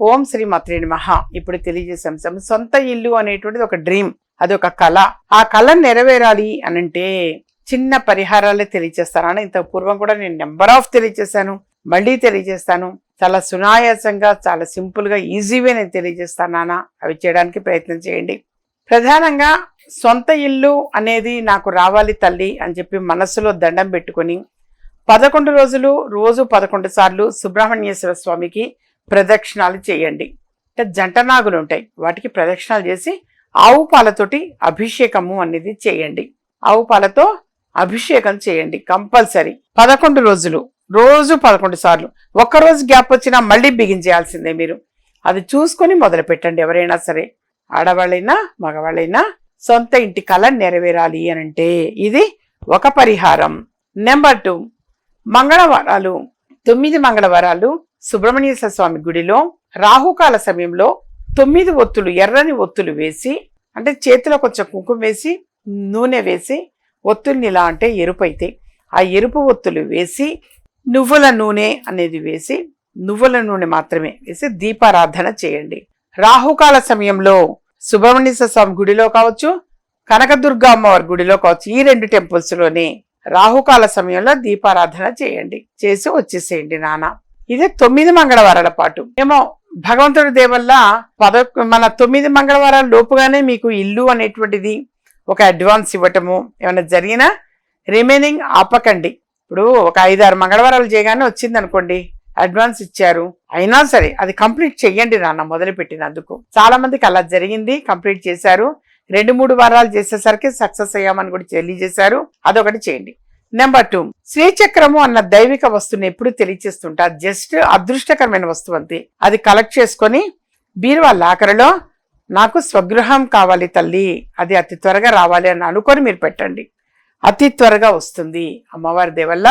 ఓం శ్రీ మత్రి మహా ఇప్పుడు తెలియజేసే అంశం సొంత ఇల్లు అనేటువంటిది ఒక డ్రీమ్ అది ఒక కళ. ఆ కళ నెరవేరాలి అనంటే చిన్న పరిహారాలే తెలియజేస్తాను ఇంత పూర్వం కూడా నేను నెంబర్ ఆఫ్ తెలియజేశాను మళ్ళీ తెలియజేస్తాను. చాలా సునాయాసంగా చాలా సింపుల్గా ఈజీవే నేను తెలియజేస్తానా అవి చేయడానికి ప్రయత్నం చేయండి. ప్రధానంగా సొంత ఇల్లు అనేది నాకు రావాలి తల్లి అని చెప్పి మనసులో దండం పెట్టుకొని పదకొండు రోజులు రోజు పదకొండు సార్లు సుబ్రహ్మణ్యేశ్వర స్వామికి ప్రదక్షిణాలు చేయండి. అంటే జంట నాగులు ఉంటాయి. వాటికి ప్రదక్షిణాలు చేసి ఆవు పాలతోటి అభిషేకము అనేది చేయండి. ఆవు పాలతో అభిషేకం చేయండి కంపల్సరీ. పదకొండు రోజులు రోజు పదకొండు సార్లు. ఒక్కరోజు గ్యాప్ వచ్చినా మళ్ళీ బిగించేయాల్సిందే మీరు. అది చూసుకొని మొదలు పెట్టండి ఎవరైనా సరే. ఆడవాళ్ళైనా మగవాళ్ళైనా సొంత ఇంటి కళ నెరవేరాలి అని అంటే ఇది ఒక పరిహారం. నెంబర్ టూ మంగళవారాలు తొమ్మిది మంగళవారాలు సుబ్రహ్మణ్యేశ్వర స్వామి గుడిలో రాహుకాల సమయంలో తొమ్మిది ఒత్తులు ఎర్రని ఒత్తులు వేసి అంటే చేతిలో కొంచెం కుంకుమ వేసి నూనె వేసి ఒత్తుల్ని ఇలా అంటే ఎరుపు అయితే ఆ ఎరుపు ఒత్తులు వేసి నువ్వుల నూనె అనేది వేసి నువ్వుల నూనె మాత్రమే వేసి దీపారాధన చేయండి. రాహుకాల సమయంలో సుబ్రహ్మణ్యేశ్వర స్వామి గుడిలో కావచ్చు కనకదుర్గ అమ్మవారి గుడిలో కావచ్చు ఈ రెండు టెంపుల్స్లోనే రాహుకాల సమయంలో దీపారాధన చేయండి. చేసి వచ్చేసేయండి నాన్న. ఇది తొమ్మిది మంగళవారాల పాటు. ఏమో భగవంతుడి దేవల్ల పద మన తొమ్మిది మంగళవారాల లోపుగానే మీకు ఇల్లు అనేటువంటిది ఒక అడ్వాన్స్ ఇవ్వటము ఏమైనా జరిగినా రిమైనింగ్ ఆపకండి. ఇప్పుడు ఒక ఐదారు మంగళవారాలు చేయగానే వచ్చింది అనుకోండి అడ్వాన్స్ ఇచ్చారు అయినా సరే అది కంప్లీట్ చెయ్యండి నాన్న మొదలు పెట్టినందుకు చాలా మందికి అలా జరిగింది కంప్లీట్ చేశారు రెండు మూడు వారాలు చేసేసరికి సక్సెస్ అయ్యామని కూడా తెలియజేశారు అదొకటి చేయండి. నెంబర్ టూ శ్రీచక్రము అన్న దైవిక వస్తువుని ఎప్పుడు తెలియచేస్తుంటా జస్ట్ అదృష్టకరమైన వస్తువు అంతే. అది కలెక్ట్ చేసుకొని బీరువా లాకరలో నాకు స్వగృహం కావాలి తల్లి అది అతి త్వరగా రావాలి అని అనుకొని మీరు పెట్టండి. అతి త్వరగా వస్తుంది. అమ్మవారి దేవల్ల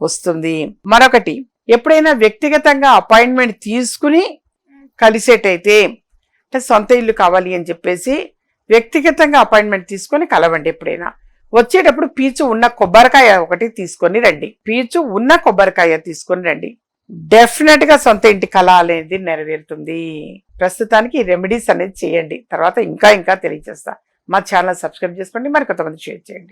వస్తుంది. మరొకటి ఎప్పుడైనా వ్యక్తిగతంగా అపాయింట్మెంట్ తీసుకుని కలిసేటైతే అంటే సొంత ఇల్లు కావాలి అని చెప్పేసి వ్యక్తిగతంగా అపాయింట్మెంట్ తీసుకొని కలవండి ఎప్పుడైనా. వచ్చేటప్పుడు పీచు ఉన్న కొబ్బరికాయ ఒకటి తీసుకొని రండి. పీచు ఉన్న కొబ్బరికాయ తీసుకొని రండి. డెఫినెట్గా సొంత ఇంటి కళ అనేది నెరవేరుతుంది. ప్రస్తుతానికి రెమెడీస్ అనేది చేయండి. తర్వాత ఇంకా ఇంకా తెలియజేస్తా. మా ఛానల్ సబ్స్క్రైబ్ చేసుకోండి. మరి కొంతమంది షేర్ చేయండి.